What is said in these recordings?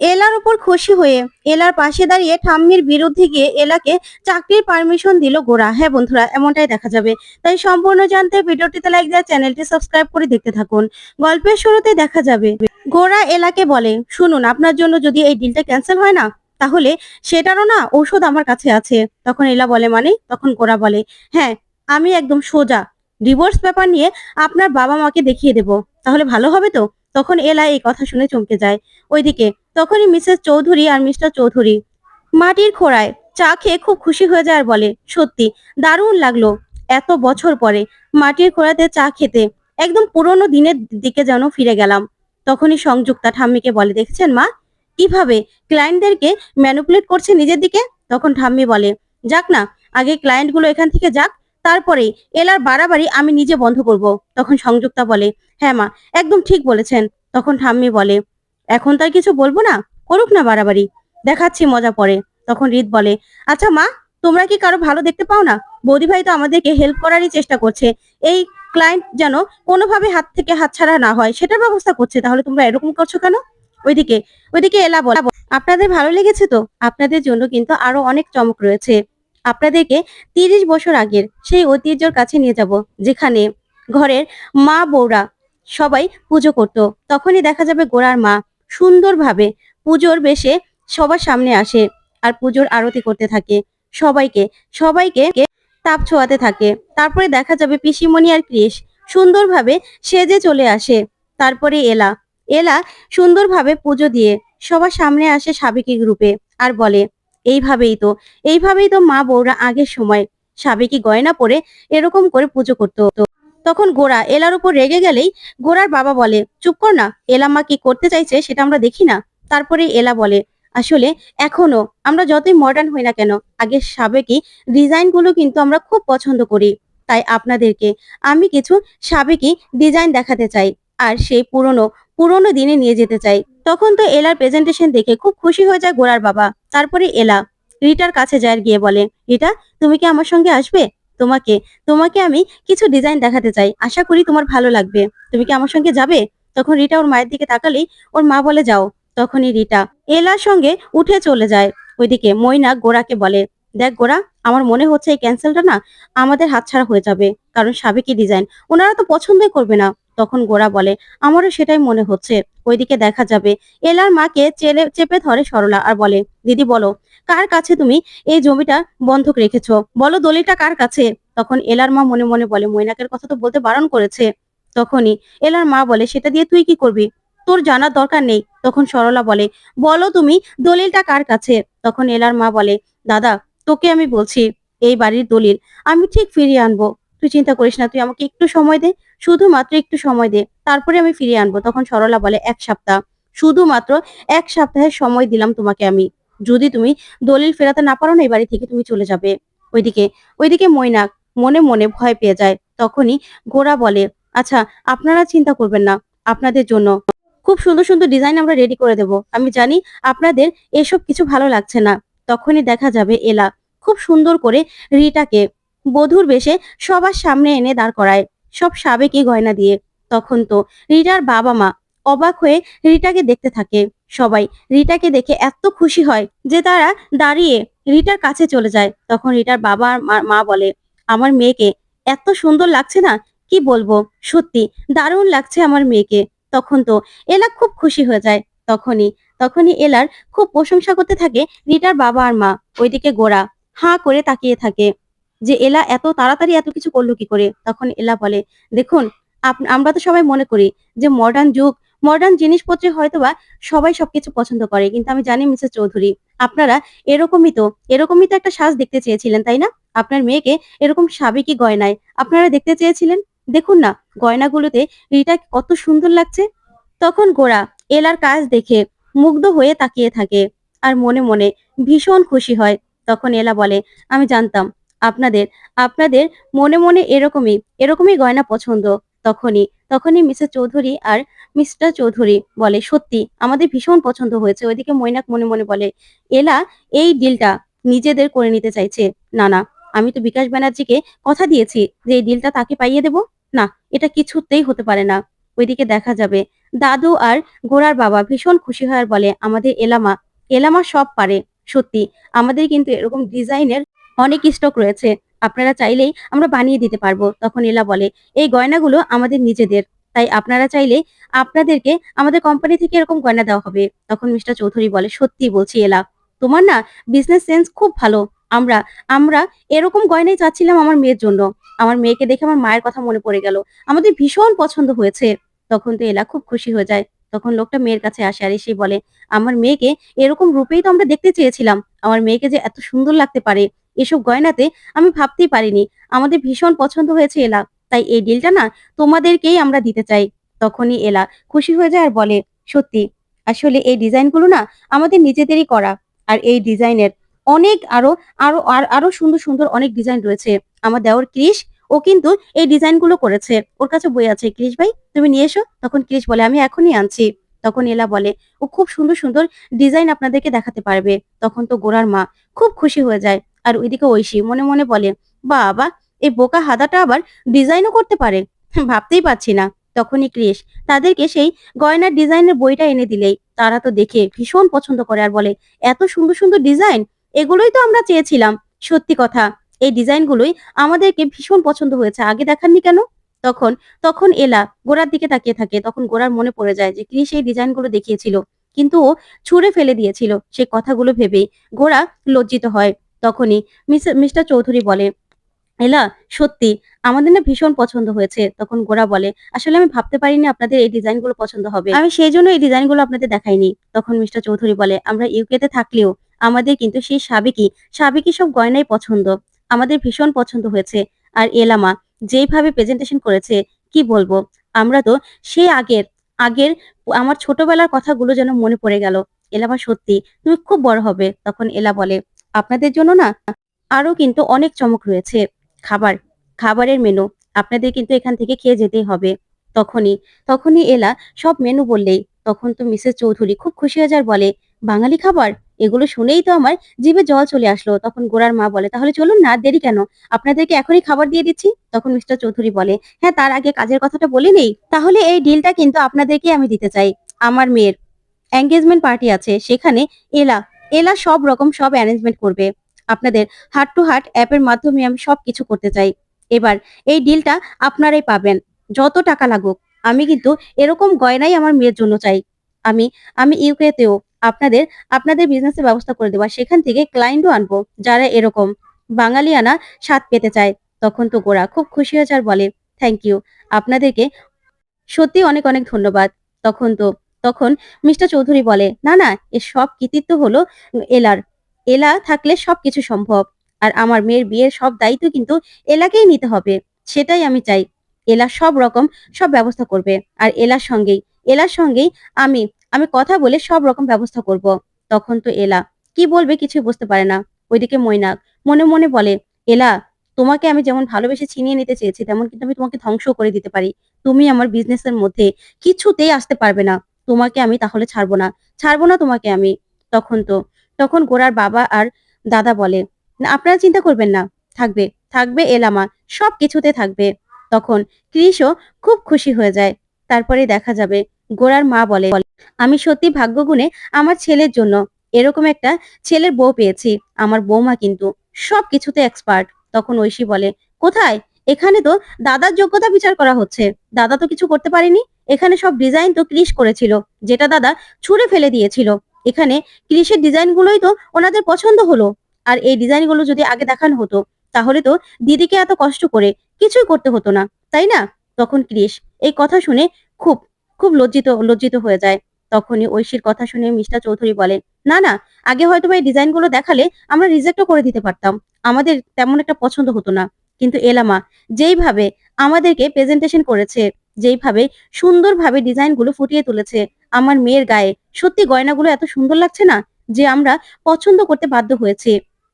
এলার উপর খুশি হয়ে এলার পাশে দাঁড়িয়ে ঠাম্মির বিরুদ্ধে গিয়ে এলাকে চাকরির পারমিশন দিল গোরা। হ্যাঁ বন্ধুরা, এমনটাই দেখা যাবে। তাই সম্পূর্ণ জানতে ভিডিওটিতে লাইক দেওয়া চ্যানেলটি সাবস্ক্রাইব করে দেখতে থাকুন। গল্পের শুরুতে দেখা যাবে, গোরা এলাকে বলে, শুনুন, আপনার জন্য যদি এই ডিলটা ক্যান্সেল হয় না, তাহলে সেটারও না ঔষধ আমার কাছে আছে। তখন এলা বলে মানে? তখন গোরা বলে হ্যাঁ আমি একদম সোজা। ডিভোর্স ব্যাপার নিয়ে আপনার বাবা মাকে দেখিয়ে দেব। তাহলে ভালো হবে তো? তখন এলা এই কথা শুনে চমকে যায়। ওইদিকে তখনই মিসেস চৌধুরী আর মিস্টার চৌধুরী মাটির খোড়ায় চা খেয়ে খুব খুশি হয়ে যায় আর বলে, সত্যি, দারুণ লাগল এত বছর পরে মাটির খোড়াতে চা খেতে। একদম পুরোনো দিনের দিকে যেন ফিরে গেলাম। তখনই সংযুক্তা ঠাম্মিকে বলে, দেখছেন মা? কীভাবে ক্লায়েন্টদেরকে ম্যানুপুলেট করছে নিজের দিকে? তখন ঠাম্মি বলে, যাক না, আগে ক্লায়েন্টগুলো এখান থেকে যাক তারপরে এলার বাড়াবাড়ি আমি নিজে বন্ধ করব। তখন সংযুক্তা বলে হ্যাঁ মা, একদম ঠিক বলেছেন। তখন ঠাম্মি বলে, এখন তার কিছু বলব না? করুক না বাড়াবাড়ি। দেখাচ্ছি মজা পরে। তখন রিত বলে আচ্ছা মা, তোমরা কি কারও ভালো দেখতে পাও না? বৌদি ভাই তো আমাদেরকে হেল্প করারই চেষ্টা করছে। এই ক্লায়েন্ট যেন কোনোভাবে হাত থেকে হাত ছাড়া না হয়, সেটার ব্যবস্থা করছে। তাহলে তোমরা এরকম করছ কেন? ওইদিকে ওইদিকে এলা বলে, আপনাদের ভালো লেগেছে তো? আপনাদের জন্য কিন্তু আরও অনেক চমক রয়েছে। আপনাদেরকে তিরিশ বছর আগের সেই ঐতিহ্যর কাছে নিয়ে যাব, যেখানে ঘরের মা বউরা সবাই পুজো করত। তখনই দেখা যাবে গোড়ার মা সুন্দরভাবে পুজোর বেশে সবার সামনে আসে আর পুজোর আরতি করতে থাকে। সবাইকে সবাইকে তাপ ছোঁয়াতে থাকে। তারপরে দেখা যাবে পিসিমণি আর ক্রিস সুন্দরভাবে সেজে চলে আসে। তারপরে এলা এলা সুন্দরভাবে পুজো দিয়ে সবার সামনে আসে সাবেকি গ্রুপে আর বলে এইভাবেই তো এইভাবেই তো মা বউরা আগের সময় সাবেকি গয়না পরে এরকম করে পুজো করতো। তখন গোড়া এলার উপর রেগে গেলেই গোড়ার বাবা বলে, চুপ কর না, এলা মা কি করতে চাইছে সেটা আমরা দেখি না। তারপরে এলা বলে, আসলে এখনও আমরা যতই মডার্ন হই না কেন আগের সাবেকি ডিজাইনগুলো কিন্তু আমরা খুব পছন্দ করি। তাই আপনাদেরকে আমি কিছু সাবেকি ডিজাইন দেখাতে চাই, আর সেই পুরনো পুরনো দিনে নিয়ে যেতে চাই। তখন তো এলার প্রেজেন্টেশন দেখে খুব খুশি হয়ে যায় গোড়ার বাবা। তারপরে এলা রিটার কাছে যায়, গিয়ে বলে, রিটা, তুমি কি আমার সঙ্গে আসবে? তোমাকে তোমাকে আমি কিছু ডিজাইন দেখাতে চাই। আশা করি তোমার ভালো লাগবে। তুমি কি আমার সঙ্গে যাবে? তখন রিটা ওর মায়ের দিকে তাকালেই ওর মা বলে, যাও। তখনই রিটা এলার সঙ্গে উঠে চলে যায়। ওইদিকে মৈনা গোড়াকে বলে, দেখ গোড়া আমার মনে হচ্ছে এই ক্যান্সেলটা না আমাদের হাতছাড়া হয়ে যাবে। কারণ সাবেকি ডিজাইন ওনারা তো পছন্দই করবে না। তখন গোড়া বলে, আমারও সেটাই মনে হচ্ছে। ওইদিকে দেখা যাবে। এলার মাকে চেলে, চেপে ধরে সরলা আর বলে, দিদি বলো, কার কাছে তুমি এই জমিটা বন্ধক রেখেছো? বলো দলিলটা কার কাছে? তখন এলার মা মনে মনে বলে, মৈনাকের কথা তো বলতে বারণ করেছে। তখনই এলার মা বলে, সেটা দিয়ে তুই কি করবি? তোর জানার দরকার নেই। তখন সরলা বলে, বলো তুমি দলিলটা কার কাছে? তখন এলার মা বলে, দাদা, তোকে আমি বলছি, এই বাড়ির দলিল। আমি ঠিক ফিরিয়ে আনব। তুই চিন্তা করিস না, তুই আমাকে একটু সময় দে, শুধুমাত্র একটু সময় দে। তারপরে আমি ফিরিয়ে আনব। তখন সরলা বলে, এক সপ্তাহ। শুধুমাত্র এক সপ্তাহের সময় দিলাম তোমাকে আমি। যদি তুমি দলিল ফেরাতে না পারো না, এই বাড়ি থেকে তুমি চলে যাবে। ওইদিকে ওইদিকে মৈনাক মনে মনে ভয় পেয়ে যায়। তখনই গোরা বলে আচ্ছা আপনারা চিন্তা করবেন না, আপনাদের জন্য। খুব সুন্দর সুন্দর ডিজাইন আমরা রেডি করে দেব। আমি জানি আপনাদের এসব কিছু ভালো লাগছে না। তখনই দেখা যাবে এলা। খুব সুন্দর করে রিটাকে বধুর বেশে সবার সামনে এনে দাঁড় করায়। সব সাবেকি গয়না দিয়ে। তখন তো রিটার বাবা মা অবাক হয়ে রিটাকে দেখতে থাকে। সবাই রিটাকে দেখে এত খুশি হয় যে তারা দাঁড়িয়ে রিটার কাছে চলে যায়। তখন রিটার বাবা আর মা- বলে, আমার মেয়েকে এত সুন্দর লাগছে না? কি বলব? সত্যি দারুণ লাগছে আমার মেয়েকে। তখন তো এলা খুব খুশি হয়ে যায়। তখনই তখনই এলার খুব প্রশংসা করতে থাকে রিটার বাবা আর মা। ওইদিকে গোড়া হাঁ করে তাকিয়ে থাকে। যে এলা এত তাড়াতাড়ি এত কিছু করল কি করে? তখন এলা বলে, দেখুন আমরা তো সবাই মনে করি যে মডার্ন যুগ মডার্ন জিনিসপত্রে হয়তোবা সবাই সবকিছু পছন্দ করে। কিন্তু আমি জানি মিসেস চৌধুরী, আপনারা এরকমই তো এরকমই তো একটা সাজ দেখতে চেয়েছিলেন, তাই না? আপনার মেয়েকে এরকম সাবেকি গয়নায় আপনারা দেখতে চেয়েছিলেন? দেখুন না, গয়নাগুলোতে রিটা কত সুন্দর লাগছে। তখন গোড়া এলার কাজ দেখে মুগ্ধ হয়ে তাকিয়ে থাকে আর মনে মনে ভীষণ খুশি হয়। তখন এলা বলে, আমি জানতাম আপনাদের আপনাদের মনে মনে এরকমই এরকমই গয়না পছন্দ। তখনই তখনই মিসেস চৌধুরী আর মিস্টার চৌধুরী বলে, সত্যি, আমাদের ভীষণ পছন্দ হয়েছে। ওইদিকে মৈনাক মনে মনে বলে, এলা, এই ডিলটা নিজেদের করে নিতে চাইছে। না না আমি তো বিকাশ ব্যানার্জিকে কথা দিয়েছি যে এই ডিলটা তাকে পাইয়ে দেব? না, এটা কিছুতেই হতে পারে না। ওইদিকে দেখা যাবে, দাদু আর গোড়ার বাবা ভীষণ খুশি আর বলে, আমাদের এলামা এলামা সব পারে। সত্যি, আমাদের কিন্তু এরকম ডিজাইনের অনেক স্টক রয়েছে, আপনারা চাইলেই আমরা বানিয়ে দিতে পারব। তখন এলা বলে, এই গয়নাগুলো আমাদের নিজেদের, তাই আপনারা চাইলে আপনাদেরকে আমাদের কোম্পানি থেকে এরকম গয়না দেওয়া হবে। তখন মিস্টার চৌধুরী বলে, সত্যি বলছি এলা, তোমার না বিজনেস সেন্স খুব ভালো। আমরা আমরা এরকম গয়নাই চাচ্ছিলাম আমার মেয়ের জন্য। আমার মেয়েকে দেখে আমার মায়ের কথা মনে পড়ে গেল। আমাদের ভীষণ পছন্দ হয়েছে। তখন তো এলা খুব খুশি হয়ে যায়। তখন লোকটা মেয়ের কাছে আসে আর এসে বলে, আমার মেয়েকে এরকম রূপেই তো আমরা দেখতে চেয়েছিলাম। আমার মেয়েকে যে এত সুন্দর লাগতে পারে এসব গয়নাতে আমি ভাবতেই পারিনি। আমাদের ভীষণ পছন্দ হয়েছে এলা। তাই এই ডিলটা না তোমাদেরকেই আমরা দিতে চাই। তখনই এলা খুশি হয়ে যায় আর বলে, সত্যি, আসলে এই ডিজাইনগুলো না আমাদের নিজেদেরই করা। আর এই ডিজাইনের অনেক আরও আরও, আর আরও সুন্দর সুন্দর অনেক ডিজাইন রয়েছে। আমার দেওয়ার ক্রিশ, ও কিন্তু এই ডিজাইনগুলো করেছে। ওর কাছে বই আছে, ক্রিশ ভাই, তুমি নিয়ে এসো। তখন ক্রিশ বলে, আমি এখনই আনছি। তখন এলা বলে, ও খুব সুন্দর সুন্দর ডিজাইন আপনাদেরকে দেখাতে পারবে। তখন তো গোড়ার মা খুব খুশি হয়ে যায়। আর ওইদিকে ঐশী মনে মনে বলে, বাবা, এই বোকা হাদাটা আবার ডিজাইনও করতে পারে? ভাবতেই পারছি না। তখনই ক্রিশ তাদেরকে সেই গয়নার ডিজাইনের বইটা এনে দিলেই। তারা তো দেখে ভীষণ পছন্দ করে আর বলে, এত সুন্দর সুন্দর ডিজাইন? এগুলোই তো আমরা চেয়েছিলাম। সত্যি কথা, এই ডিজাইনগুলোই আমাদেরকে ভীষণ পছন্দ হয়েছে। আগে দেখাননি কেন? তখন তখন এলা গোড়ার দিকে তাকিয়ে থাকে। তখন গোড়ার মনে পড়ে যায় যে ক্রিশ এই ডিজাইনগুলো দেখিয়েছিল। কিন্তু ও ছুঁড়ে ফেলে দিয়েছিল সে কথাগুলো ভেবেই গোড়া লজ্জিত হয়। তখনই মিস্টার চৌধুরী বলে, এলা, সত্যি, আমাদের না ভীষণ পছন্দ হয়েছে। তখন গোড়া বলে, আসলে আমি ভাবতে পারিনি আপনাদের এই ডিজাইনগুলো পছন্দ হবে। আমি সেই জন্য এই ডিজাইনগুলো আপনাদের দেখাইনি। তখন মিস্টার চৌধুরী বলে, আমরা ইউকেতে থাকলেও আমাদের কিন্তু সেই সাবেকি সাবেকি সব গয়নাই পছন্দ। আমাদের ভীষণ পছন্দ হয়েছে। আর এলামা যেইভাবে প্রেজেন্টেশন করেছে, কি বলব? আমরা তো সেই আগের আগের আমার ছোটবেলার কথাগুলো যেন মনে পড়ে গেল। এলামা সত্যি, তুমি খুব বড় হবে। তখন এলা বলে আপনাদের জন্য না আরও কিন্তু অনেক চমক রয়েছে। খাবার, খাবারের মেনু আপনাদের কিন্তু এখান থেকে খেয়ে যেতেই হবে। তখনই তখনই এলা সব মেনু বললেই, তখন তো মিসেস চৌধুরী খুব খুশি হয়ে বলে, বাঙালি খাবার? এগুলো শুনেই তো আমার জিভে জল চলে আসলো। তখন গোড়ার মা বলে, তাহলে চলুন না, দেরি কেন? আপনাদেরকে এখনই খাবার দিয়ে দিচ্ছি। তখন মিস্টার চৌধুরী বলে হ্যাঁ তার আগে কাজের কথাটা বলে নেই। তাহলে এই ডিলটা কিন্তু আপনাদেরকে আমি দিতে চাই। আমার মেয়ের এঙ্গেজমেন্ট পার্টি আছে, সেখানে এলা এলা সব রকম সব অ্যারেঞ্জমেন্ট করবে। আপনাদের হার্ট টু হার্ট অ্যাপের মাধ্যমে আমি সব কিছু করতে চাই। এবার এই ডিলটা আপনারাই পাবেন। যত টাকা লাগুক, আমি কিন্তু এরকম গয়নাই আমার মেয়ের জন্য চাই। আমি আমি ইউকেতেও আপনাদের আপনাদের বিজনেসের ব্যবস্থা করে দেবো। সেখান থেকে ক্লায়েন্টও আনব, যারা এরকম বাঙালিয়ানা স্বাদ পেতে চায়। তখন তো গোড়া খুব খুশি হয়েছে আর বলে থ্যাংক ইউ আপনাদেরকে সত্যি অনেক অনেক ধন্যবাদ। তখন তো তখন মিস্টার চৌধুরী বলে, না না এর সব কৃতিত্ব হলো এলার। এলা থাকলে সবকিছু সম্ভব। আর আমার মেয়ের বিয়ের সব দায়িত্ব কিন্তু এলাকেই নিতে হবে। সেটাই আমি চাই। এলা সব রকম সব ব্যবস্থা করবে। আর এলার সঙ্গেই এলার সঙ্গেই আমি আমি কথা বলে সব রকম ব্যবস্থা করব তখন তো এলা, কি বলবে কিছু বুঝতে পারে না ওইদিকে মৈনাক মনে মনে বলে, এলা, তোমাকে আমি যেমন ভালোবেসে ছিনিয়ে নিতে চেয়েছি, তেমন কিন্তু আমি তোমাকে ধ্বংস করে দিতে পারি। তুমি আমার বিজনেসের মধ্যে কিছুতেই আসতে পারবে না। তোমাকে আমি তাহলে ছাড়বো না ছাড়বো না তোমাকে আমি। তখন তো, তখন গোড়ার বাবা আর দাদা বলে, আপনারা চিন্তা করবেন না, থাকবে থাকবে এলামা সব কিছুতে থাকবে। তখন ক্রিশও খুব খুশি হয়ে যায়। তারপরে দেখা যাবে গোড়ার মা বলে, আমি সত্যি ভাগ্যগুণে আমার ছেলের জন্য এরকম একটা ছেলের বউ পেয়েছি, আমার বৌমা কিন্তু সব কিছুতে এক্সপার্ট তখন ঐশী বলে, কোথায়? এখানে তো দাদার যোগ্যতা বিচার করা হচ্ছে। দাদা তো কিছু করতে পারেনি। এখানে সব ডিজাইন তো ক্রিশ করেছিল, যেটা দাদা ছুঁড়ে ফেলে দিয়েছিল। এখানে ক্রিশের ডিজাইনগুলোই তো ওনাদের পছন্দ হলো। আর এই ডিজাইনগুলো যদি আগে দেখানো হতো, তাহলে তো দিদিকে এত কষ্ট করে কিছুই করতে হতো না, তাই না? তখন ক্রিশ এই কথা শুনে খুব খুব লজ্জিত লজ্জিত হয়ে যায়। তখনই ঐশীর কথা শুনে মিস্টার চৌধুরী বলে না না, আগে হয়তো এই ডিজাইনগুলো দেখালে আমরা রিজেক্টও করে দিতে পারতাম। আমাদের তেমন একটা পছন্দ হতো না। কিন্তু এলামা যেইভাবে আমাদেরকে প্রেজেন্টেশন করেছে, যেইভাবে সুন্দরভাবে ডিজাইনগুলো ফুটিয়ে তুলেছে, আমার মেয়ের গায়ে সত্যি গয়নাগুলো এত সুন্দর লাগছে না যে আমরা পছন্দ করতে বাধ্য হয়েছি।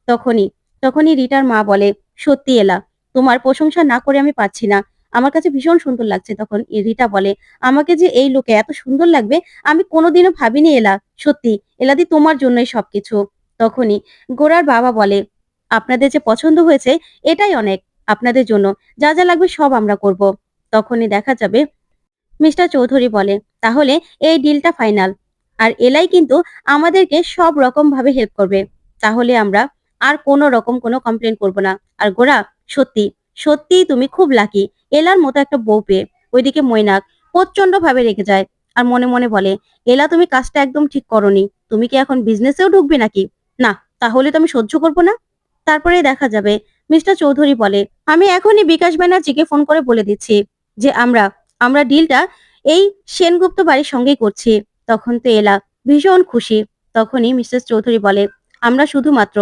তখনই তখনই রিটার মা বলে, সত্যি এলা, তোমার প্রশংসা না করে আমি পাচ্ছি না। আমার কাছে ভীষণ সুন্দর লাগছে। তখন রিটা বলে, আমাকে যে এই লোকে এত সুন্দর লাগবে, আমি কোনোদিনও ভাবিনি এলা। সত্যি, এলাদি তোমার জন্যই সবকিছু। তখনই গোড়ার বাবা বলে, আপনাদের যে পছন্দ হয়েছে, এটাই অনেক। আপনাদের জন্য যা যা লাগবে সব আমরা করব। তখনই দেখা যাবে মিস্টার চৌধুরী বলে, তাহলে এই ডিলটা ফাইনাল আর এলাই কিন্তু আমাদেরকে সব রকম ভাবে হেল্প করবে। তাহলে আমরা আর কোনো রকম কোনো কমপ্লেন করব না। আর গোরা, সত্যি সত্যি তুমি খুব লাকি এলার মতো একটা বউ পেয়ে, ওইদিকে মৈনাক প্রচণ্ড ভাবে রেগে যায় আর মনে মনে বলে, এলা, তুমি কাজটা একদম ঠিক করনি। তুমি কি এখন বিজনেসেও ঢুকবে নাকি? না, তাহলে তো আমি সহ্য করব না। তারপরে দেখা যাবে মিস্টার চৌধুরী বলে, আমি এখনই বিকাশ ব্যানার্জিকে ফোন করে বলে দিচ্ছি যে আমরা আমরা ডিলটা এই সেনগুপ্ত বাড়ির সঙ্গেই করছি। তখন তো এলা ভীষণ খুশি। তখনই মিসেস চৌধুরী বলে, আমরা শুধুমাত্র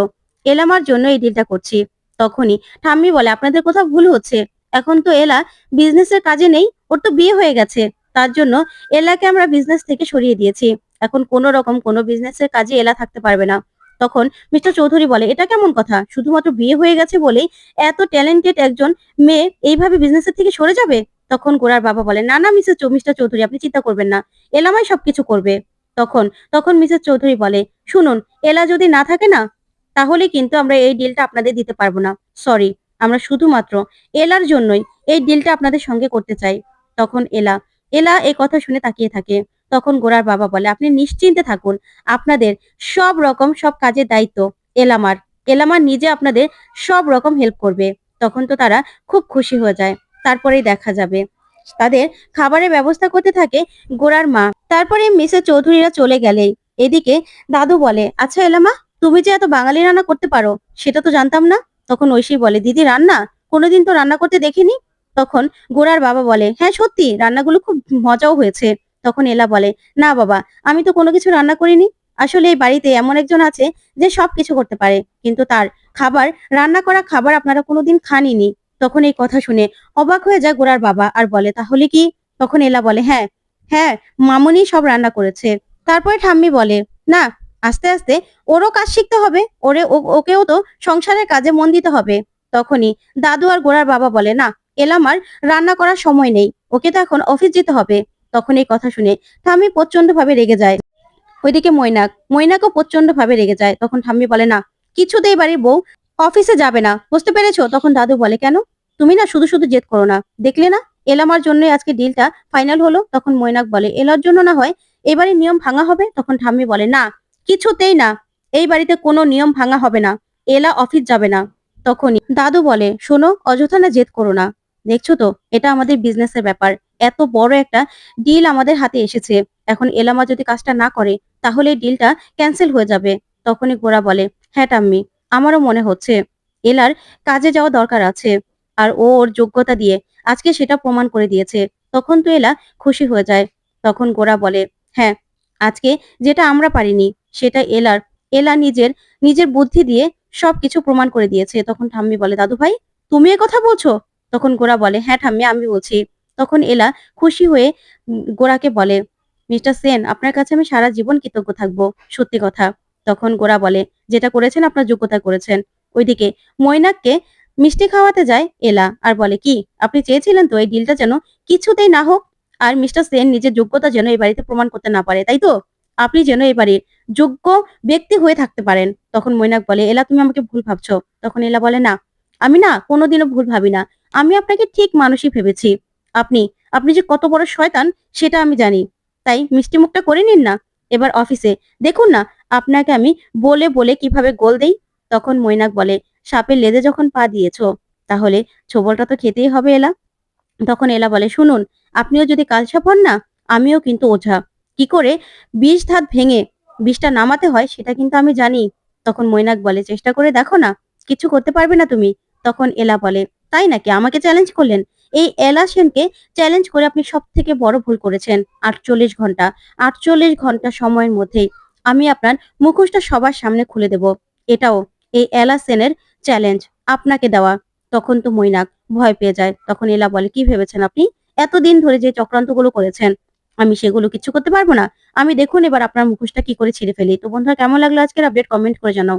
এলামার জন্য এই ডিলটা করছি। তখনই ঠাম্মি বলে, আপনাদের কোথাও ভুল হচ্ছে। এখন তো এলা বিজনেসের কাজে নেই, ওর তো বিয়ে হয়ে গেছে। তার জন্য এলাকে আমরা বিজনেস থেকে সরিয়ে দিয়েছি। এখন কোনো রকম কোনো বিজনেসের কাজে এলা থাকতে পারবে না। তখন মিস্টার চৌধুরী বলে, এটা কেমন কথা? শুধুমাত্র বিয়ে হয়ে গেছে বলেই এত ট্যালেন্টেড একজন মেয়ে এইভাবে বিজনেসের থেকে সরে যাবে? তখন গোড়ার বাবা বলে, না না, মিসেস মিস্টার চৌধুরী, আপনি চিন্তা করবেন না। এলামাই সবকিছু করবে। তখন তখন মিসেস চৌধুরী বলে, শুনুন, এলা যদি না থাকে না, তাহলে কিন্তু আমরা এই ডিলটা আপনাদের দিতে পারব না। সরি আমরা শুধুমাত্র এলার জন্যই এই ডিলটা আপনাদের সঙ্গে করতে চাই। তখন এলা এলা এই কথা শুনে তাকিয়ে থাকে। তখন গোড়ার বাবা বলে, আপনি নিশ্চিন্তে থাকুন। আপনাদের সব রকম সব কাজের দায়িত্ব এলামার এলামার নিজে আপনাদের সব রকম হেল্প করবে। তখন তো তারা খুব খুশি হয়ে যায়। তারপরেই দেখা যাবে। তাদের খাবারের ব্যবস্থা করতে থাকে গোড়ার মা। তারপরে মিসেস চৌধুরীরা চলে গেলেই। এদিকে দাদু বলে আচ্ছা এলামা, তুমি যে এত বাঙালি রান্না করতে পারো, সেটা তো জানতাম না। তখন ঐশী বলে, দিদি, রান্না? কোনোদিন তো রান্না করতে দেখিনি? তখন গোড়ার বাবা বলে হ্যাঁ সত্যি, রান্নাগুলো খুব মজাও হয়েছে। তখন এলা বলে, না বাবা, আমি তো কোনো কিছু রান্না করিনি। আসলে এই বাড়িতে এমন একজন আছে যে সব কিছু করতে পারে। কিন্তু তার খাবার, রান্না করা খাবার আপনারা কোনোদিন খানিনি তখন এই কথা শুনে অবাক হয়ে যায় গোড়ার বাবা আর বলে, তাহলে কি? তখন এলা বলে হ্যাঁ হ্যাঁ মামুনি সব রান্না করেছে। তারপরে ঠাম্মি বলে, না, আস্তে আস্তে, ওরও কাজ শিখতে হবে। ওরে ওকেও তো সংসারের কাজে মন দিতে হবে। তখনই দাদু আর গোড়ার বাবা বলে, না এলামার রান্না করার সময় নেই। ওকে তো এখন অফিস যেতে হবে। তখন এই কথা শুনে ঠাম্মি প্রচণ্ড ভাবে রেগে যায়। ওইদিকে মৈনাক প্রচণ্ড ভাবে রেগে যায়। তখন ঠাম্মি বলে, না, কিছুতেই বাড়ির বউ অফিসে যাবে না। বুঝতে পেরেছ? তখন দাদু বলে, কেন? তুমি না শুধু শুধু জেদ করো না। দেখলে না? এলামার জন্যই আজকে ডিলটা ফাইনাল হলো। তখন মৈনাক বলে, এলার জন্য না হয় এবারে নিয়ম ভাঙা হবে? তখন ঠাম্মি বলে, না, কিছুতেই না। এই বাড়িতে কোনো নিয়ম ভাঙা হবে না। এলা অফিস যাবে না। তখনই দাদু বলে, শোনো, অযথা না জেদ করো না। দেখছ তো? এটা আমাদের বিজনেসের ব্যাপার। এত বড় একটা ডিল আমাদের হাতে এসেছে। এখন এলামা যদি কাজটা না করে, তাহলে ডিলটা ক্যান্সেল হয়ে যাবে। তখনই গোরা বলে হ্যাঁ টাম্মি আমারও মনে হচ্ছে। এলার কাজে যাওয়া দরকার আছে। আর ও ওর যোগ্যতা দিয়ে আজকে সেটা প্রমাণ করে দিয়েছে। তখন তো এলা খুশি হয়ে যায়। তখন গোরা বলে হ্যাঁ আজকে যেটা আমরা পারিনি, সেটা এলার। এলা নিজের নিজের বুদ্ধি দিয়ে সবকিছু প্রমাণ করে দিয়েছে। তখন ঠাম্মি বলে দাদু ভাই তুমি কথা বলছো? তখন গোরা বলে হ্যাঁ ঠাম্মি, আমি বলছি। তখন এলা খুশি হয়ে গোরাকে বলে, মিস্টার সেন, আপনার কাছে আমি সারা জীবন কৃতজ্ঞ থাকব, সত্যি কথা। তখন গোরা বলে, যেটা করেছেন আপনার যোগ্যতা করেছেন। ওইদিকে মৈনাককে মিষ্টি খাওয়াতে যায় এলা আর বলে, কি, আপনি চেয়েছিলেন তো এই ডিলটা যেন কিছুতেই না হোক? আর মিস্টার সেন নিজের যোগ্যতা যেন এই বাড়িতে প্রমাণ করতে না পারে, তাই তো? আপনি যেন এই বাড়ির যোগ্য ব্যক্তি হয়ে থাকতে পারেন। তখন মৈনাক বলে, এলা, তুমি আমাকে ভুল ভাবছ। তখন এলা বলে, না, আমি না, কোনোদিনও ভুল ভাবি না আমি আপনাকে ঠিক মানুষই ভেবেছি। আপনি আপনি যে কত বড় শয়তান, সেটা আমি জানি। তাই মিষ্টি মুখটা করে নিন না। এবার অফিসে, দেখুন না, আপনাকে আমি বলে বলে কীভাবে গোল দেই? তখন মৈনাক বলে, সাপের লেজে যখন পা দিয়েছ, তাহলে ছোবলটা তো খেতেই হবে এলা। তখন এলা বলে, শুনুন, আপনিও যদি কালসাপ হন না, আমিও কিন্তু ওঝা। কি করে বিষ ধাত ভেঙে বিষটা নামাতে হয়, সেটা কিন্তু আমি জানি। তখন মৈনাক বলে, চেষ্টা করে দেখো না, কিছু করতে পারবে না তুমি। তখন এলা বলে তাই নাকি? আমাকে চ্যালেঞ্জ করলেন? এই এলা সেনকে চ্যালেঞ্জ করে আপনি সব থেকে বড় ভুল করেছেন। আটচল্লিশ ঘণ্টা। আটচল্লিশ ঘণ্টা সময়ের মধ্যেই আমি আপনার মুখোশটা সবার সামনে খুলে দেব। এটাও এই এলা সেনের চ্যালেঞ্জ আপনাকে দেওয়া। তখন তো মৈনাক ভয় পেয়ে যায়। তখন এলা বলে, কি ভেবেছেন আপনি? এতদিন ধরে যে চক্রান্তগুলো করেছেন, আমি সেগুলো কিছু করতে পারব না। আমি দেখুন এবার আপনার মুখোশটা কি করে ছিঁড়ে ফেলি। তো বন্ধুরা, কেমন লাগল আজকের আপডেট কমেন্ট করে জানাও।